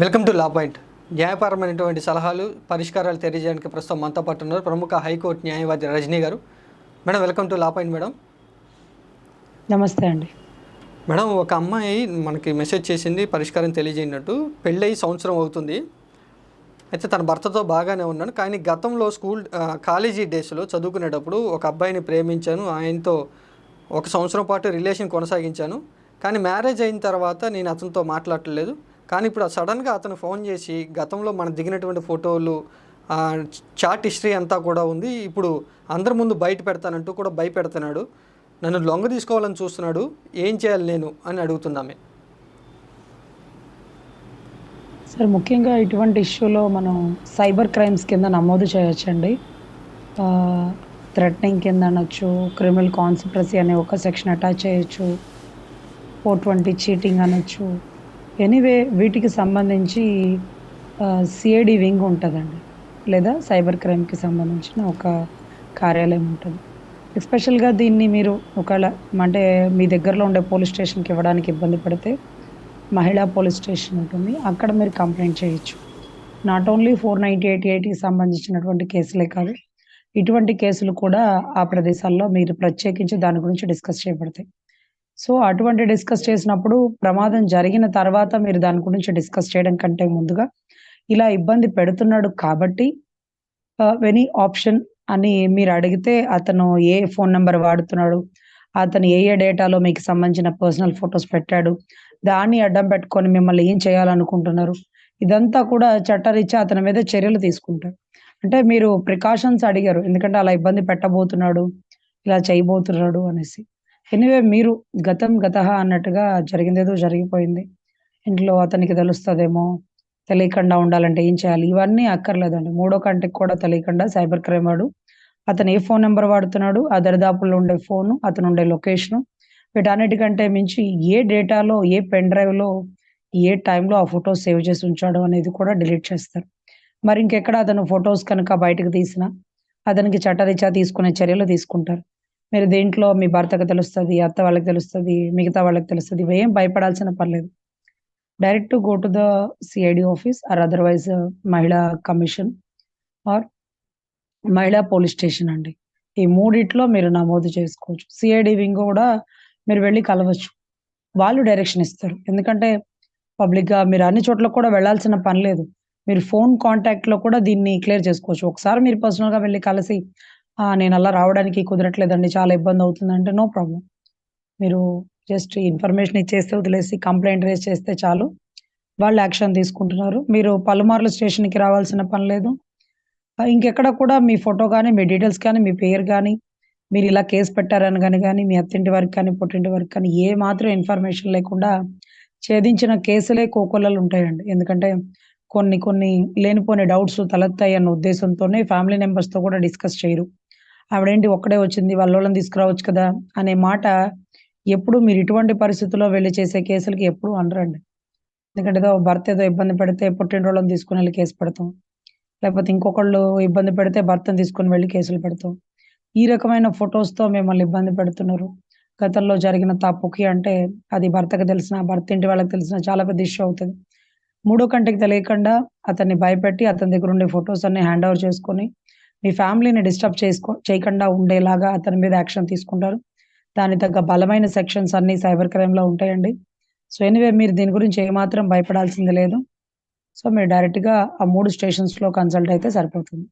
Welcome to law point. న్యాయపరమైనటువంటి సలహాలు పరిష్కారాలు తెలియజేయడానికి ప్రస్తుతం మనతో పాటు ఉన్నారు ప్రముఖ హైకోర్టు న్యాయవాది Rajani garu. Madam welcome to law point madam. నమస్తే అండి. మేడం ఒక అమ్మాయి మనకి మెసేజ్ చేసింది పరిష్కారం తెలియజేయనట్టు. పెళ్ళయి సంవత్సరం అవుతుంది. అయితే తన భర్తతో బాగానే ఉన్నాను కానీ గతంలో స్కూల్ కాలేజీ డేస్లో చదువుకునేటప్పుడు ఒక అబ్బాయిని ప్రేమించాను. ఆయనతో ఒక సంవత్సరం పాటు రిలేషన్ కొనసాగించాను. కానీ మ్యారేజ్ అయిన తర్వాత నేను అతనితో మాట్లాడలేదు. కానీ ఇప్పుడు సడన్గా అతను ఫోన్ చేసి గతంలో మనం దిగినటువంటి ఫోటోలు చాట్ హిస్టరీ అంతా కూడా ఉంది. ఇప్పుడు అందరి ముందు బయట పెడతానంటూ కూడా భయపెడుతున్నాడు. నన్ను లొంగ తీసుకోవాలని చూస్తున్నాడు. ఏం చేయాలి నేను? అని అడుగుతున్నామే సార్ ముఖ్యంగా ఇటువంటి ఇష్యూలో మనం సైబర్ క్రైమ్స్ కింద నమోదు చేయొచ్చండి. థ్రెటనింగ్ కింద అనొచ్చు క్రిమినల్ కాన్స్పిరసీ అనే ఒక సెక్షన్ అటాచ్ చేయొచ్చు ఫోర్ ట్వంటీ చీటింగ్ అనొచ్చు ఎనీవే వీటికి సంబంధించి సిఐడి వింగ్ ఉంటుందండి. లేదా సైబర్ క్రైమ్కి సంబంధించిన ఒక కార్యాలయం ఉంటుంది. ఎస్పెషల్గా దీన్ని మీరు ఒకవేళ అంటే మీ దగ్గరలో ఉండే పోలీస్ స్టేషన్కి ఇవ్వడానికి ఇబ్బంది పడితే మహిళా పోలీస్ స్టేషన్ ఉంటుంది. అక్కడ మీరు కంప్లైంట్ చేయొచ్చు. Not only four ninety eight ఎయిట్కి సంబంధించినటువంటి కేసులే కాదు ఇటువంటి కేసులు కూడా ఆ ప్రదేశాల్లో మీరు ప్రత్యేకించి దాని గురించి డిస్కస్ చేయబడతాయి. సో అటువంటి డిస్కస్ చేసినప్పుడు ప్రమాదం జరిగిన తర్వాత మీరు దాని గురించి డిస్కస్ చేయడం కంటే ముందుగా ఇలా ఇబ్బంది పెడుతున్నాడు కాబట్టి వెనీ ఆప్షన్ అని మీరు అడిగితే అతను ఏ ఫోన్ నెంబర్ వాడుతున్నాడు అతను ఏ ఏ డేటాలో మీకు సంబంధించిన పర్సనల్ ఫొటోస్ పెట్టాడు దాన్ని అడ్డం పెట్టుకొని మిమ్మల్ని ఏం చేయాలనుకుంటున్నారు? ఇదంతా కూడా చట్టరీత్యా అతని మీద చర్యలు తీసుకుంటారు. అంటే మీరు ప్రికాషన్స్ అడిగారు ఎందుకంటే అలా ఇబ్బంది పెట్టబోతున్నాడు ఇలా చేయబోతున్నాడు అనేసి. ఎనివే మీరు గతం గత అన్నట్టుగా జరిగిందేదో జరిగిపోయింది. ఇంట్లో అతనికి తెలుస్తుందేమో తెలియకుండా ఉండాలంటే ఏం చేయాలి? ఇవన్నీ అక్కర్లేదండి. మూడో కంటికి కూడా తెలియకుండా సైబర్ క్రైమ్ వాడు అతను ఏ ఫోన్ నెంబర్ వాడుతున్నాడు ఆ దరిదాపుల్లో ఉండే ఫోను అతను ఉండే లొకేషను వీటన్నిటికంటే మించి ఏ డేటాలో ఏ పెన్ డ్రైవ్లో ఏ టైంలో ఆ ఫొటోస్ సేవ్ చేసి ఉంచాడు అనేది కూడా డిలీట్ చేస్తారు. మరి ఇంకెక్కడ అతను ఫొటోస్ కనుక బయటకు తీసినా అతనికి చట్టరీత్యా తీసుకునే చర్యలు తీసుకుంటారు. మీరు దేంట్లో మీ భర్తకు తెలుస్తుంది అత్త వాళ్ళకి తెలుస్తుంది మిగతా వాళ్ళకి తెలుస్తుంది ఏం భయపడాల్సిన పర్లేదు direct go to the CID office or otherwise మహిళా కమిషన్ ఆర్ మహిళా పోలీస్ స్టేషన్ అండి. ఈ మూడిట్లో మీరు నమోదు చేసుకోవచ్చు. సిఐడి వింగ్ కూడా మీరు వెళ్ళి కలవచ్చు. వాళ్ళు డైరెక్షన్ ఇస్తారు. ఎందుకంటే పబ్లిక్గా మీరు అన్ని చోట్ల కూడా వెళ్ళాల్సిన పని లేదు. మీరు ఫోన్ కాంటాక్ట్లో కూడా దీన్ని క్లియర్ చేసుకోవచ్చు. ఒకసారి మీరు పర్సనల్గా వెళ్ళి కలిసి నేను అలా రావడానికి కుదరట్లేదండి చాలా ఇబ్బంది అవుతుంది అంటే నో ప్రాబ్లం. మీరు జస్ట్ ఇన్ఫర్మేషన్ ఇచ్చేస్తే వదిలేసి కంప్లైంట్ రేస్ చేస్తే చాలు. వాళ్ళు యాక్షన్ తీసుకుంటున్నారు. మీరు పలుమార్లు స్టేషన్కి రావాల్సిన పని లేదు. ఇంకెక్కడ కూడా మీ ఫోటో కానీ మీ డీటెయిల్స్ కానీ మీ పేరు కానీ మీరు ఇలా కేసు పెట్టారని కానీ కానీ మీ అత్తింటి వరకు కానీ పుట్టింటి వరకు కానీ ఏ మాత్రం ఇన్ఫర్మేషన్ లేకుండా ఛేదించిన కేసులే కోకొల్లలు ఉంటాయండి. ఎందుకంటే కొన్ని కొన్ని లేనిపోని డౌట్స్ తలెత్తాయి అన్న ఉద్దేశంతోనే ఫ్యామిలీ తో కూడా డిస్కస్ చేయరు. ఆవిడేంటి ఒక్కడే వచ్చింది వాళ్ళని తీసుకురావచ్చు కదా అనే మాట ఎప్పుడు మీరు ఇటువంటి పరిస్థితుల్లో వెళ్ళి చేసే కేసులకి ఎప్పుడు అనరండి. ఎందుకంటే ఏదో భర్త ఏదో ఇబ్బంది పెడితే పుట్టినరోళ్ళని తీసుకుని వెళ్ళి కేసు పెడతాం. లేకపోతే ఇంకొకళ్ళు ఇబ్బంది పెడితే భర్తను తీసుకుని వెళ్ళి కేసులు పెడతాం. ఈ రకమైన ఫొటోస్తో తో మిమ్మల్ని ఇబ్బంది పెడుతున్నారు. గతంలో జరిగిన తప్పుకి అంటే అది భర్తకు తెలిసిన భర్త ఇంటి వాళ్ళకి తెలిసిన చాలా పెద్ద ఇష్యూ అవుతుంది. మూడో కంటికి తెలియకుండా అతన్ని భయపెట్టి అతని దగ్గర ఉండే ఫొటోస్ అన్ని హ్యాండ్ ఓవర్ చేసుకొని మీ ఫ్యామిలీని డిస్టర్బ్ చేసుకో చేయకుండా ఉండేలాగా అతని మీద యాక్షన్ తీసుకుంటారు. దాని తగ్గ బలమైన సెక్షన్స్ అన్ని సైబర్ క్రైమ్లో ఉంటాయండి. సో ఎనివే మీరు దీని గురించి ఏమాత్రం భయపడాల్సింది లేదు. సో మీరు డైరెక్ట్గా ఆ మూడు స్టేషన్స్లో కన్సల్ట్ అయితే సరిపోతుంది.